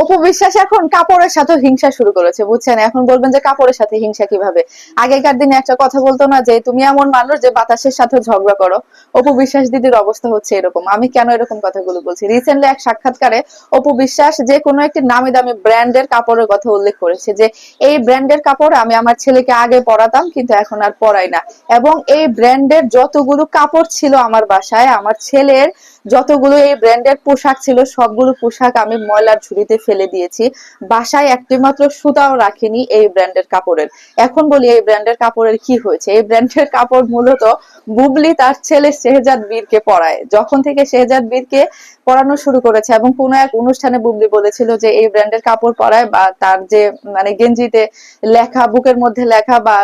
অপু বিশ্বাস এখন কাপড়ের সাথে হিংসা শুরু করেছে, বুঝছেন? এখন বলবেন যে কাপড়ের সাথে হিংসা কীভাবে? আগেকার দিনে একটা কথা বলতো না যে, তুমি এমন মানুষ যে বাতাসের সাথে ঝগড়া করো। অপু বিশ্বাস দিদির অবস্থা হচ্ছে এরকম। আমি কেন এরকম কথাগুলো বলছি? রিসেন্টলি এক সাক্ষাৎকারে অপু বিশ্বাস যে কোনো একটি নামি দামি ব্র্যান্ডের কাপড়ের কথা উল্লেখ করেছে যে, এই ব্র্যান্ডের কাপড় আমি আমার ছেলেকে আগে পরাতাম, কিন্তু এখন আর পরাই না। এবং এই ব্র্যান্ডের যতগুলো কাপড় ছিল আমার বাসায়, আমার ছেলের যতগুলো এই ব্র্যান্ডের পোশাক ছিল, সবগুলো পোশাক আমি ময়লার ঝুড়িতে ফেলে দিয়েছি। বাসায় একটি মাত্র সুতাও রাখিনি এই ব্র্যান্ডের কাপড়ের। এখন বলি, এই ব্র্যান্ডের কাপড়ের কি হয়েছে? এই ব্র্যান্ডের কাপড় মূলত বুবলি তার ছেলে শেহজাদ বীরকে পরায়। যখন থেকে শেহজাদ বীরকে পরানো শুরু করেছে এবং কোনো এক অনুষ্ঠানে বুবলি বলেছিল যে, এই ব্র্যান্ডের কাপড় পরায় বা তার যে মানে গেঞ্জিতে লেখা, বুকের মধ্যে লেখা বা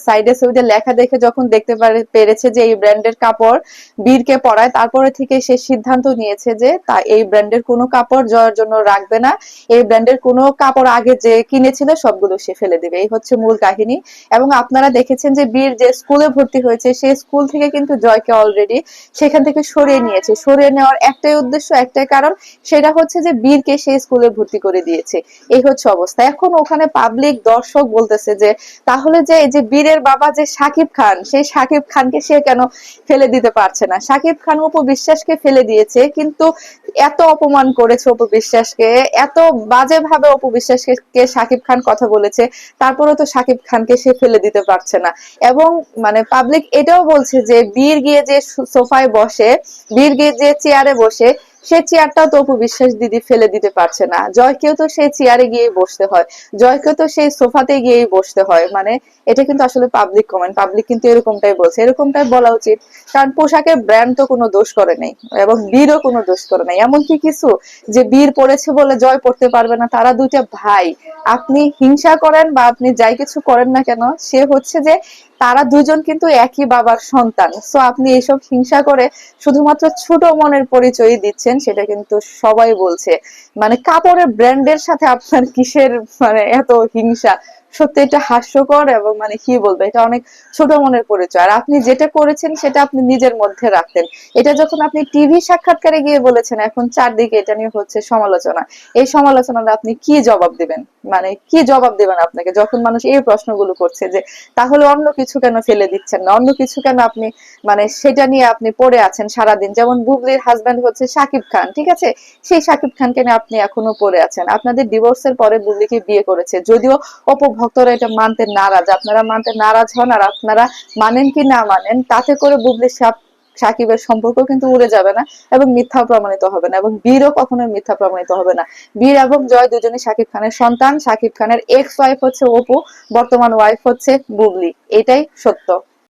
সাইডে সাইডে লেখা দেখে যখন দেখতে পারে- পেরেছে যে এই ব্র্যান্ডের কাপড় বীরকে পরায়, তারপরে থেকে সে সিদ্ধান্ত নিয়েছে যে তা এই ব্র্যান্ডের কোনো কাপড় জয়ের জন্য রাখবে না। এই ব্র্যান্ডের কোনো কাপড় আগে যে কিনেছিল সবগুলো সে ফেলে দিবে। এই হচ্ছে মূল কাহিনী। এবং আপনারা দেখেছেন যে বীর যে স্কুলে ভর্তি হয়েছে সেই স্কুল থেকে কিন্তু জয়কে অলরেডি সেখান থেকে সরিয়ে নিয়েছে। সরিয়ে নেওয়ার একটাই উদ্দেশ্য, একটাই কারণ, সেটা হচ্ছে যে বীরকে সেই স্কুলে ভর্তি করে দিয়েছে। এই হচ্ছে অবস্থা। এখন ওখানে পাবলিক দর্শক বলতেছে যে, তাহলে যে এই যে বীরের বাবা যে সাকিব খান, সেই সাকিব খানকে সে কেন ফেলে দিতে পারছে না? সাকিব খান অপু বিশ্বাসকে ফেলে দিয়েছে, কিন্তু এত অপমান করেছে অপু বিশ্বাসকে এত বাজে ভাবে অপু বিশ্বাসকে সাকিব খান কথা বলেছে, তারপরেও তো সাকিব খানকে সে ফেলে দিতে পারছে না। এবং মানে পাবলিক এটাও বলছে যে, বীর গিয়ে যে সোফায় বসে, বীর গিয়ে যে চেয়ারে বসে সে চেয়ারটাও তো অপু বিশ্বাস দিদি ফেলে দিতে পারছে না। জয়কেও তো সেই চেয়ারে গিয়ে বসতে হয়। জয়কেও তো সেই সোফাতে গিয়েই বসতে হয়। মানে এটা কিন্তু আসলে পাবলিক কমেন্ট পাবলিক কিন্তু এরকমটাই বলছে। এরকমটাই বলা উচিত। কারণ পোশাকের ব্র্যান্ড তো কোনো দোষ করে নাই এবং বীরও কোনো দোষ করে নাই। এমন কি কিছু যে বীর পড়েছে বলে জয় পড়তে পারবে না, তারা দুইটা ভাই। আপনি হিংসা করেন বা আপনি যাই কিছু করেন না কেন, সে হচ্ছে যে তারা দুজন কিন্তু একই বাবার সন্তান। সো আপনি এইসব হিংসা করে শুধুমাত্র ছোট মনের পরিচয় দিচ্ছেন সেটা কিন্তু সবাই বলছে। মানে কাপড়ের ব্র্যান্ডের সাথে আপনার কিসের মানে এত হিংসা? সত্যি এটা হাস্যকর এবং মানে কি বলব, এটা অনেক ছোট মনের পরিচয়। আর আপনি যেটা করেছেন, সেটা আপনি নিজের মধ্যে রাখতেন। এটা যখন আপনি টিভি সাক্ষাৎকারে গিয়ে বলেছেন, এখন চারদিকে এটা নিয়ে হচ্ছে সমালোচনা। এই সমালোচনাটা আপনি কি জবাব দিবেন? মানে কি জবাব দিবেন আপনাকে? যখন মানুষ এই প্রশ্নগুলো করছে যে, তাহলে অন্য কিছু কেন ফেলে দিচ্ছেন না? অন্য কিছু কেন আপনি মানে সেটা নিয়ে আপনি পড়ে আছেন সারাদিন? যেমন বুবলির হাজবেন্ড হচ্ছে সাকিব খান, ঠিক আছে? সেই সাকিব খানকে নিয়ে আপনি এখনও পড়ে আছেন। আপনাদের ডিভোর্সের পরে বুবলিকে বিয়ে করেছে। যদিও অপভক্তরা এটা মানতে নারাজ। আপনারা মানতে নারাজ হন আর আপনারা মানেন কি না মানেন, তাতে করে বুবলির সাপ সাকিবের সম্পর্ক কিন্তু উড়ে যাবে না এবং মিথ্যা প্রমাণিত হবে না এবং বীরও কখনোই মিথ্যা প্রমাণিত হবে না। বীর এবং জয় দুজনই সাকিব খানের সন্তান। সাকিব খানের এক্স ওয়াইফ হচ্ছে অপু, বর্তমান ওয়াইফ হচ্ছে বুবলি। এটাই সত্য।